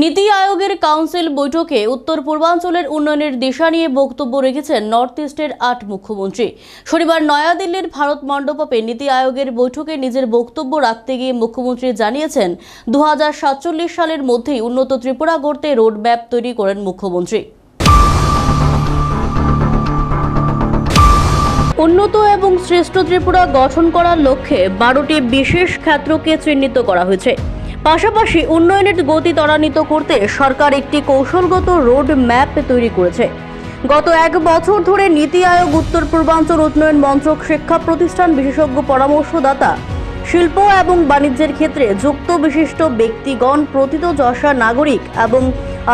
নীতি আয়োগের কাউন্সিল বৈঠকে উত্তর পূর্বাঞ্চলের উন্নয়নের দিশা নিয়ে বক্তব্য রেখেছেন নর্থ ইস্টের আট মুখ্যমন্ত্রী। শনিবার নয়াদিল্লির ভারত মণ্ডপে নীতি আয়োগের বৈঠকে নিজের বক্তব্য রাখতে গিয়ে মুখ্যমন্ত্রী জানিয়েছেন দু হাজার সাতচল্লিশ সালের মধ্যেই উন্নত ত্রিপুরা গড়তে রোডম্যাপ তৈরি করেন মুখ্যমন্ত্রী। উন্নত এবং শ্রেষ্ঠ ত্রিপুরা গঠন করার লক্ষ্যে বারোটি বিশেষ ক্ষেত্রকে চিহ্নিত করা হয়েছে। পাশাপাশি উন্নয়নের গতি ত্বরান্বিত করতে সরকার একটি কৌশলগত রোড ম্যাপ তৈরি করেছে। গত এক বছর ধরে নীতি আয়োগ, উত্তর পূর্বাঞ্চল উন্নয়ন মন্ত্রক, শিক্ষা প্রতিষ্ঠান বিশেষজ্ঞ পরামর্শদাতা, শিল্প এবং বাণিজ্যের ক্ষেত্রে যুক্ত বিশিষ্ট ব্যক্তিগণ প্রথিতযশা নাগরিক এবং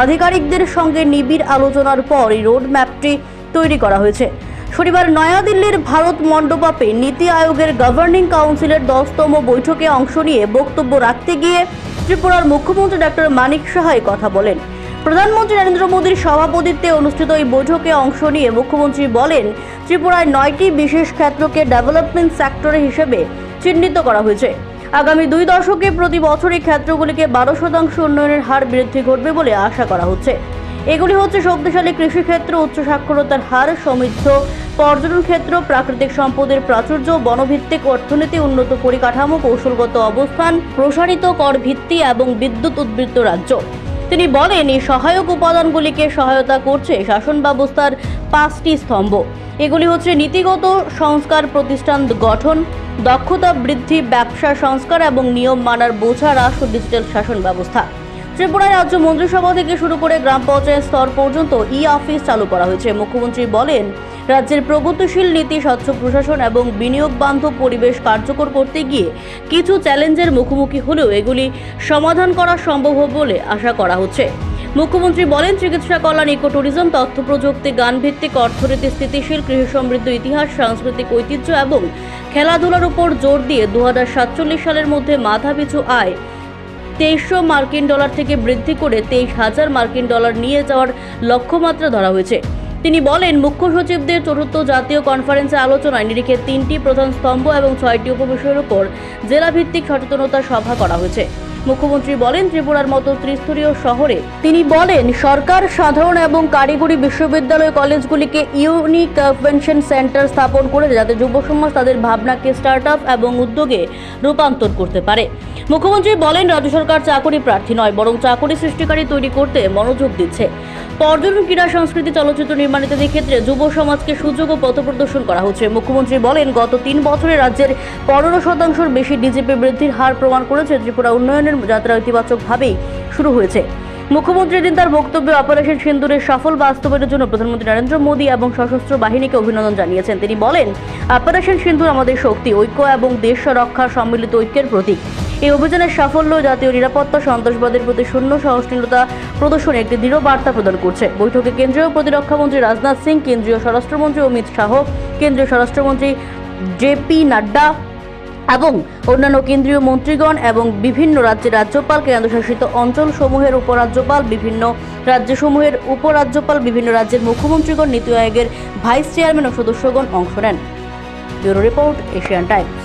আধিকারিকদের সঙ্গে নিবিড় আলোচনার পর এই রোড ম্যাপটি তৈরি করা হয়েছে। শনিবার নয়াদিল্লির ভারত মণ্ডপাপে নীতি আয়োগের গভর্নিং কাউন্সিলের দশতম বৈঠকে অংশ নিয়ে বক্তব্য রাখতে গিয়ে ত্রিপুরার মুখ্যমন্ত্রী ডক্টর মানিক সাহা কথা বলেন। প্রধানমন্ত্রী নরেন্দ্র মোদীর সভাপতিত্বে অনুষ্ঠিত এই বৈঠকে অংশ নিয়ে মুখ্যমন্ত্রী বলেন, ত্রিপুরায় নয়টি বিশেষ ক্ষেত্রকে ডেভেলপমেন্ট সেক্টর হিসেবে চিহ্নিত করা হয়েছে। আগামী দুই দশকে প্রতি বছর এই ক্ষেত্রগুলিকে বারো শতাংশ উন্নয়নের হার বৃদ্ধি ঘটবে বলে আশা করা হচ্ছে। এগুলি হচ্ছে শক্তিশালী কৃষিক্ষেত্র, উচ্চ সাক্ষরতার হার, সমৃদ্ধ পর্যটন ক্ষেত্র, প্রাকৃতিক সম্পদের প্রাচুর্য, বনভিত্তিক অর্থনীতি, উন্নত পরিকাঠামো, কৌশলগত অবস্থান, প্রসারিত কর ভিত্তি এবং বিদ্যুৎ উদ্বৃত্ত রাজ্য। তিনি বলেন, এই সহায়ক উপাদানগুলিকে সহায়তা করছে শাসন ব্যবস্থার পাঁচটি স্তম্ভ। এগুলি হচ্ছে নীতিগত সংস্কার প্রতিষ্ঠান গঠন, দক্ষতা বৃদ্ধি, ব্যবসা সংস্কার এবং নিয়ম মানার বোঝা হ্রাস ও ডিজিটাল শাসন ব্যবস্থা। ত্রিপুরায় রাজ্য মন্ত্রিসভা থেকে শুরু করে গ্রাম পঞ্চায়েত স্তর পর্যন্ত ই অফিস চালু করা হয়েছে। মুখ্যমন্ত্রী বলেন রাজ্যের প্রগতিশীল নীতি, স্বচ্ছ প্রশাসন এবং বিনিয়োগ বান্ধব পরিবেশ কার্যকর করতে গিয়ে কিছু চ্যালেঞ্জের মুখোমুখি হলেও এগুলি সমাধান করা সম্ভব হবে বলে আশা করা হচ্ছে। মুখ্যমন্ত্রী বলেন, চিকিৎসা, কল্যাণ ইকো ট্যুরিজম তথ্য প্রযুক্তি, গানভিত্তিক অর্থনীতি, স্থিতিশীল কৃষি সমৃদ্ধ ইতিহাস, সাংস্কৃতিক ঐতিহ্য এবং খেলাধুলার উপর জোর দিয়ে দু হাজার সাতচল্লিশ সালের মধ্যে মাথাপিছু আয় তেইশশো মার্কিন ডলার থেকে বৃদ্ধি করে তেইশ হাজার মার্কিন ডলার নিয়ে যাওয়ার লক্ষ্যমাত্রা ধরা হয়েছে। তিনি বলেন, মুখ্য সচিবদের চতুর্থ জাতীয় কনফারেন্সে আলোচনায় নিরিখে তিনটি প্রধান স্তম্ভ এবং ছয়টি উপবিষয়ের উপর জেলাভিত্তিক সচেতনতা সভা করা হয়েছে। মুখ্যমন্ত্রী বলেন, ত্রিপুরার মতো ত্রিস্তরীয় শহরে তিনি বলেন, সরকার সাধারণ এবং কারিগরি বিশ্ববিদ্যালয় কলেজগুলিকে ইউনিক কনভেনশন সেন্টার স্থাপন করে যাতে যুব সমাজ তাদের ভাবনাকে স্টার্ট আপ এবং উদ্যোগে রূপান্তর করতে পারে। মুখ্যমন্ত্রী বলেন, রাজ্য সরকার চাকরি প্রার্থী নয়, বরং চাকরি সৃষ্টিকারী তৈরি করতে মনোযোগ দিচ্ছে। পর্যটন, ক্রীড়া, সংস্কৃতি, চলচ্চিত্র নির্মাণ ইত্যাদি ক্ষেত্রে যুব সমাজকে সুযোগ ও পথ প্রদর্শন করা হচ্ছে। মুখ্যমন্ত্রী বলেন, গত তিন বছরে রাজ্যের পনেরো শতাংশের বেশি ডিজিপি বৃদ্ধির হার প্রমাণ করেছে ত্রিপুরা উন্নয়নের যাত্রা ইতিবাচকভাবেই শুরু হয়েছে। মুখ্যমন্ত্রী দিন তার বক্তব্যে অপারেশন সিন্দুরের সফল বাস্তবায়নের জন্য প্রধানমন্ত্রী নরেন্দ্র মোদী এবং সশস্ত্র বাহিনীকে অভিনন্দন জানিয়েছেন। তিনি বলেন অপারেশন সিন্দুর আমাদের শক্তি, ঐক্য এবং দেশ রক্ষার সম্মিলিত ঐক্যের প্রতীক। এই অভিযানের সাফল্য, জাতীয় নিরাপত্তা, সন্ত্রাসবাদের প্রতি শূন্য সহনশীলতা প্রদর্শনে একটি দৃঢ় বার্তা প্রদান করছে। বৈঠকে কেন্দ্রীয় প্রতিরক্ষামন্ত্রী রাজনাথ সিং, কেন্দ্রীয় স্বরাষ্ট্রমন্ত্রী অমিত শাহ, কেন্দ্রীয় স্বরাষ্ট্রমন্ত্রী জেপি নাড্ডা এবং অন্যান্য কেন্দ্রীয় মন্ত্রীগণ এবং বিভিন্ন রাজ্যের রাজ্যপাল, কেন্দ্রশাসিত অঞ্চলসমূহের উপরাজ্যপাল, বিভিন্ন রাজ্যসমূহের উপরাজ্যপাল, বিভিন্ন রাজ্যের মুখ্যমন্ত্রীগণ, নীতি আয়োগের ভাইস চেয়ারম্যান ও সদস্যগণ অংশ নেন। Bureau report, Asian Times.